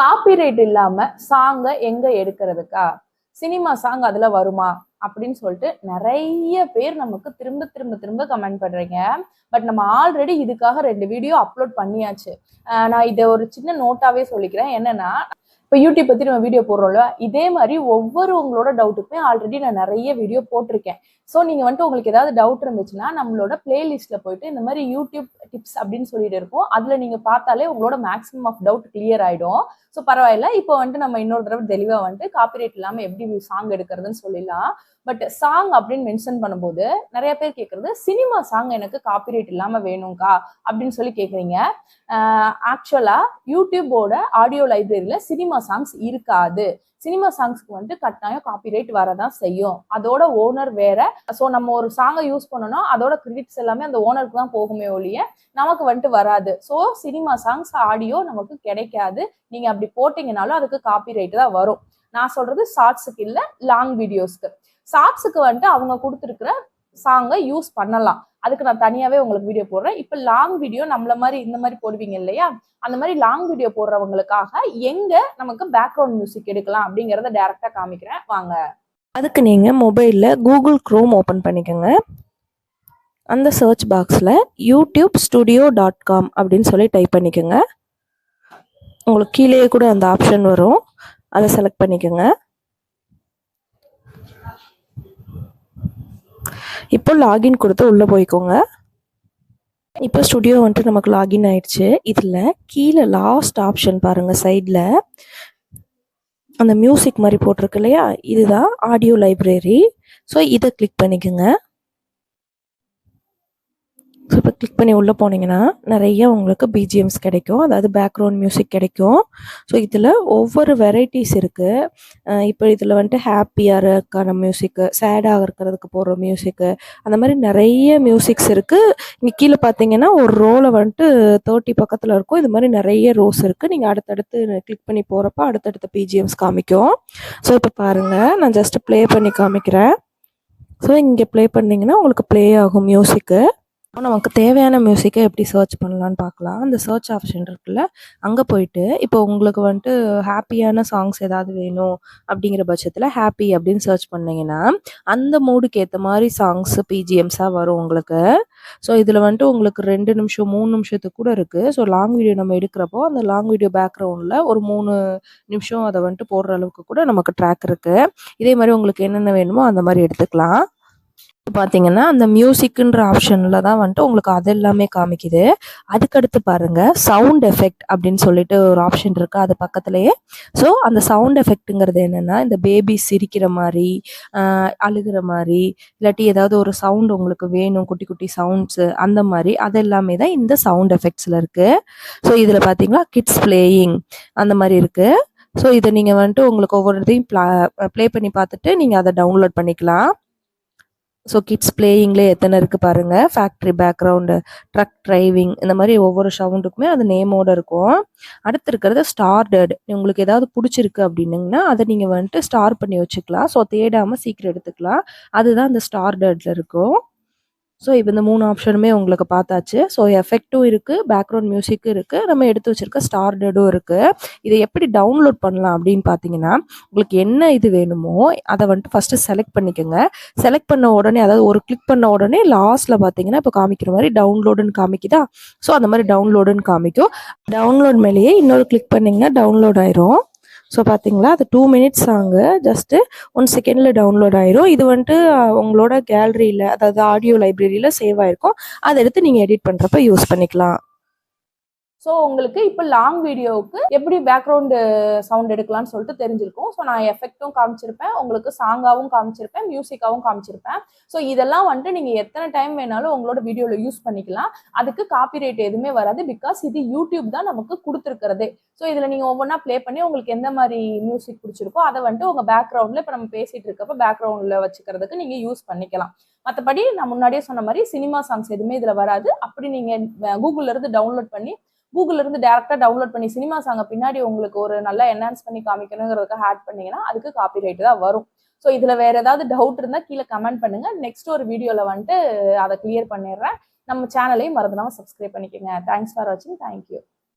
Copyright இல்லாம சாங்கை எங்க எடுக்கிறதுக்கா? சினிமா சாங் அதுல வருமா? அப்படின்னு சொல்லிட்டு நிறைய பேர் நமக்கு திரும்ப திரும்ப திரும்ப கமெண்ட் பண்றீங்க. பட் நம்ம ஆல்ரெடி இதுக்காக ரெண்டு வீடியோ அப்லோட் பண்ணியாச்சு. நான் இதை ஒரு சின்ன நோட்டாவே சொல்லிக்கிறேன். என்னன்னா இப்போ யூடியூப் பற்றி நம்ம வீடியோ போடுறோம்ல இதே மாதிரி ஒவ்வொரு உங்களோட டவுட்டுக்குமே ஆல்ரெடி நான் நிறைய வீடியோ போட்டிருக்கேன். ஸோ நீங்கள் வந்துட்டு உங்களுக்கு ஏதாவது டவுட் இருந்துச்சுன்னா நம்மளோட பிளேலிஸ்ட்ல போயிட்டு இந்த மாதிரி யூடியூப் டிப்ஸ் அப்படின்னு சொல்லிட்டு இருக்கும். அதில் நீங்கள் பார்த்தாலே உங்களோட மேக்ஸிமம் ஆஃப் டவுட் கிளியர் ஆகிடும் ஸோ பரவாயில்ல. இப்போ வந்துட்டு நம்ம இன்னொரு தடவை தெளிவாக வந்துட்டு காப்பிரைட் இல்லாமல் எப்படி சாங் எடுக்கிறதுன்னு சொல்லிடலாம். பட் சாங் அப்படின்னு மென்ஷன் பண்ணும்போது நிறைய பேர் கேட்குறது சினிமா சாங் எனக்கு காப்பிரைட் இல்லாமல் வேணும்க்கா அப்படின்னு சொல்லி கேட்குறீங்க ஆக்சுவலாக யூடியூபோட ஆடியோ லைப்ரரியில் சினிமா சாங்ஸ் இருக்காது. சினிமா சாங்ஸ்க்கு வந்துட்டு கட்டாயம் காப்பிரைட் வரதான் செய்யும். அதோட ஓனர் வேற. ஸோ நம்ம ஒரு சாங்கை யூஸ் பண்ணோம்னா அதோட கிரெடிட்ஸ் எல்லாமே அந்த ஓனருக்கு தான் போகுமே ஒழிய நமக்கு வந்துட்டு வராது. ஸோ சினிமா சாங்ஸ் ஆடியோ நமக்கு கிடைக்காது. நீங்கள் அப்படி போட்டிங்கனாலும் அதுக்கு காப்பிரைட் தான் வரும். நான் சொல்றது ஷார்ட்ஸுக்கு இல்லை லாங் வீடியோஸ்க்கு சாப்ஸுக்கு வந்துட்டு அவங்க கொடுத்துருக்குற சாங்கை யூஸ் பண்ணலாம். அதுக்கு நான் தனியாவே உங்களுக்கு வீடியோ போடுறேன். இப்போ லாங் வீடியோ நம்மள மாதிரி இந்த மாதிரி போடுவீங்க இல்லையா? அந்த மாதிரி லாங் வீடியோ போடுறவங்களுக்காக எங்க நமக்கு பேக்ரவுண்ட் மியூசிக் எடுக்கலாம் அப்படிங்கறத டைரக்டா காமிக்கிறேன். வாங்க. அதுக்கு நீங்கள் மொபைலில் கூகுள் க்ரோம் ஓப்பன் பண்ணிக்கோங்க. அந்த சர்ச் பாக்ஸில் யூடியூப் ஸ்டுடியோ டாட் காம் அப்படின்னு சொல்லி டைப் பண்ணிக்கோங்க. உங்களுக்கு கீழேயே கூட அந்த ஆப்ஷன் வரும். அதை செலக்ட் பண்ணிக்கோங்க. இப்போ லாகின் கொடுத்து உள்ளே போய்க்கோங்க. இப்போ ஸ்டுடியோ வந்துட்டு நமக்கு லாகின் ஆயிடுச்சு. இதில் கீழே லாஸ்ட் ஆப்ஷன் பாருங்கள் சைடில் அந்த மியூசிக் மாதிரி போட்டிருக்கு இல்லையா? இதுதான் ஆடியோ லைப்ரரி ஸோ இதை கிளிக் பண்ணிக்கோங்க. ஸோ இப்போ கிளிக் பண்ணி உள்ளே போனீங்கன்னா நிறைய உங்களுக்கு பிஜிஎம்ஸ் கிடைக்கும். அதாவது பேக்ரவுண்ட் மியூசிக் கிடைக்கும். ஸோ இதில் ஒவ்வொரு வெரைட்டிஸ் இருக்குது இப்போ இதில் வந்துட்டு ஹாப்பியாக இருக்கான மியூசிக்கு சேடாக இருக்கிறதுக்கு போடுற மியூசிக்கு அந்த மாதிரி நிறைய மியூசிக்ஸ் இருக்குது இங்கே கீழே பார்த்தீங்கன்னா ஒரு ரோவில் வந்துட்டு தேர்ட்டி பக்கத்தில் இருக்கும். இது மாதிரி நிறைய ரோஸ் இருக்குது நீங்கள் அடுத்தடுத்து கிளிக் பண்ணி போகிறப்ப அடுத்தடுத்த பிஜிஎம்ஸ் காமிக்கும். ஸோ இப்போ பாருங்கள் நான் ஜஸ்ட் ப்ளே பண்ணி காமிக்கிறேன். ஸோ இங்கே ப்ளே பண்ணிங்கன்னா உங்களுக்கு ப்ளே ஆகும் மியூசிக்கு நமக்கு தேவையான மியூசிக்கை எப்படி சர்ச் பண்ணலான்னு பார்க்கலாம். அந்த சர்ச் ஆப்ஷன் இருக்குல்ல அங்கே போயிட்டு இப்போ உங்களுக்கு வந்துட்டு ஹாப்பியான சாங்ஸ் ஏதாவது வேணும் அப்படிங்கிற பட்சத்தில் ஹாப்பி அப்படின்னு சர்ச் பண்ணிங்கன்னா அந்த மூடுக்கு ஏற்ற மாதிரி சாங்ஸ் பிஜிஎம்ஸாக வரும் உங்களுக்கு. ஸோ இதில் வந்துட்டு உங்களுக்கு ரெண்டு நிமிஷம் மூணு நிமிஷத்துக்கு கூட இருக்குது ஸோ லாங் வீடியோ நம்ம எடுக்கிறப்போ அந்த லாங் வீடியோ பேக்ரவுண்டில் ஒரு மூணு நிமிஷம் அதை வந்துட்டு போடுற அளவுக்கு கூட நமக்கு ட்ராக் இருக்குது இதே மாதிரி உங்களுக்கு என்னென்ன வேணுமோ அந்த மாதிரி எடுத்துக்கலாம். பார்த்தீங்கன்னா அந்த மியூசிக்குன்ற ஆப்ஷனில் தான் வந்துட்டு உங்களுக்கு அது எல்லாமே காமிக்குது. அதுக்கடுத்து பாருங்கள் சவுண்ட் எஃபெக்ட் அப்படின்னு சொல்லிட்டு ஒரு ஆப்ஷன் இருக்குது அது பக்கத்துலேயே. ஸோ அந்த சவுண்ட் எஃபெக்ட்டுங்கிறது என்னென்னா இந்த பேபி சிரிக்கிற மாதிரி அழுகிற மாதிரி இல்லாட்டி ஏதாவது ஒரு சவுண்ட் உங்களுக்கு வேணும் குட்டி குட்டி சவுண்ட்ஸு அந்த மாதிரி அது எல்லாமே தான் இந்த சவுண்ட் எஃபெக்ட்ஸில் இருக்குது ஸோ இதில் பார்த்தீங்களா கிட்ஸ் பிளேயிங் அந்த மாதிரி இருக்குது ஸோ இதை நீங்கள் வந்துட்டு உங்களுக்கு ஒவ்வொரு இதையும் ப்ளே பண்ணி பார்த்துட்டு நீங்கள் அதை டவுன்லோட் பண்ணிக்கலாம். ஸோ கிட்ஸ் பிளேயிங்லேயே எத்தனை இருக்குது பாருங்கள் ஃபேக்ட்ரி பேக்ரவுண்டு ட்ரக் டிரைவிங் இந்த மாதிரி ஒவ்வொரு சவுண்டுக்குமே அது நேமோட இருக்கும். அடுத்து இருக்கிறது ஸ்டார்டட் உங்களுக்கு ஏதாவது பிடிச்சிருக்கு அப்படின்னிங்கன்னா அதை நீங்கள் வந்துட்டு ஸ்டார் பண்ணி வச்சுக்கலாம். ஸோ தேடாமல் சீக்கிரம் எடுத்துக்கலாம். அதுதான் அந்த ஸ்டார்டட்ல இருக்கும். ஸோ இப்போ இந்த மூணு ஆப்ஷனுமே உங்களுக்கு பார்த்தாச்சு. ஸோ எஃபெக்ட்டும் இருக்குது பேக்ரவுண்ட் மியூசிக்கும் இருக்குது நம்ம எடுத்து வச்சுருக்க ஸ்டார்டடும் இருக்குது இதை எப்படி டவுன்லோட் பண்ணலாம் அப்படின்னு பார்த்தீங்கன்னா உங்களுக்கு என்ன இது வேணுமோ அதை வந்துட்டு ஃபஸ்ட்டு செலக்ட் பண்ணிக்கோங்க. செலக்ட் பண்ண உடனே அதாவது ஒரு கிளிக் பண்ண உடனே லாஸ்ட்டில் பார்த்தீங்கன்னா இப்போ காமிக்கிற மாதிரி டவுன்லோடுன்னு காமிக்குதா? ஸோ அந்த மாதிரி டவுன்லோடுன்னு காமிக்கும். டவுன்லோட் மேலேயே இன்னொரு கிளிக் பண்ணிங்கன்னா டவுன்லோட் ஆயிரும். ஸோ பார்த்தீங்களா அது டூ மினிட்ஸ் ஆங்க. ஜஸ்ட்டு ஒன் செகண்டில் டவுன்லோட் ஆயிரும். இது வந்துட்டு உங்களோட கேலரியில் அதாவது ஆடியோ லைப்ரரியில் சேவ் ஆயிருக்கும். அதை எடுத்து நீங்கள் எடிட் பண்ணுறப்ப யூஸ் பண்ணிக்கலாம். ஸோ உங்களுக்கு இப்போ லாங் வீடியோவுக்கு எப்படி பேக்ரவுண்டு சவுண்ட் uh, எடுக்கலாம்னு சொல்லிட்டு தெரிஞ்சிருக்கும். ஸோ நான் எஃபெக்ட்டும் காமிச்சிருப்பேன். உங்களுக்கு சாங்காகவும் காமிச்சிருப்பேன். மியூசிக்காகவும் காமிச்சிருப்பேன். ஸோ இதெல்லாம் வந்துட்டு நீங்கள் எத்தனை டைம் வேணாலும் உங்களோட வீடியோவில் யூஸ் பண்ணிக்கலாம். அதுக்கு காப்பி ரேட் எதுவுமே வராது பிகாஸ் இது யூடியூப் தான் நமக்கு கொடுத்துருக்கிறது. ஸோ இதில் நீங்கள் ஒவ்வொன்றா ப்ளே பண்ணி உங்களுக்கு எந்த மாதிரி மியூசிக் பிடிச்சிருக்கோ அதை வந்துட்டு உங்கள் பேக்ரவுண்டில் இப்போ நம்ம பேசிகிட்டு இருக்கப்போ பேக்ரவுண்டில் வச்சுக்கிறதுக்கு நீங்கள் யூஸ் பண்ணிக்கலாம். மற்றபடி நான் முன்னாடியே சொன்ன மாதிரி சினிமா சாங்ஸ் எதுவுமே இதில் வராது. அப்படி நீங்கள் கூகுள்ல இருந்து டவுன்லோட் பண்ணி கூகுள்ல இருந்து டேரக்டா டவுன்லோட் பண்ணி சினிமா சாங்க பின்னாடி உங்களுக்கு ஒரு நல்லா என்ஹான்ஸ் பண்ணி காமிக்கணுங்கிறதுக்கு ஆட் பண்ணீங்கன்னா அதுக்கு காப்பி ரைட் தான் வரும். ஸோ இதுல வேற ஏதாவது டவுட் இருந்தா கீழே கமெண்ட் பண்ணுங்க. நெக்ஸ்ட் ஒரு வீடியோல வந்துட்டு அதை கிளியர் பண்ணிடுறேன். நம்ம சேனலையும் மறந்துடாம சப்ஸ்கிரைப் பண்ணிக்கோங்க. தேங்க்ஸ் ஃபார் வாட்சிங் தேங்க்யூ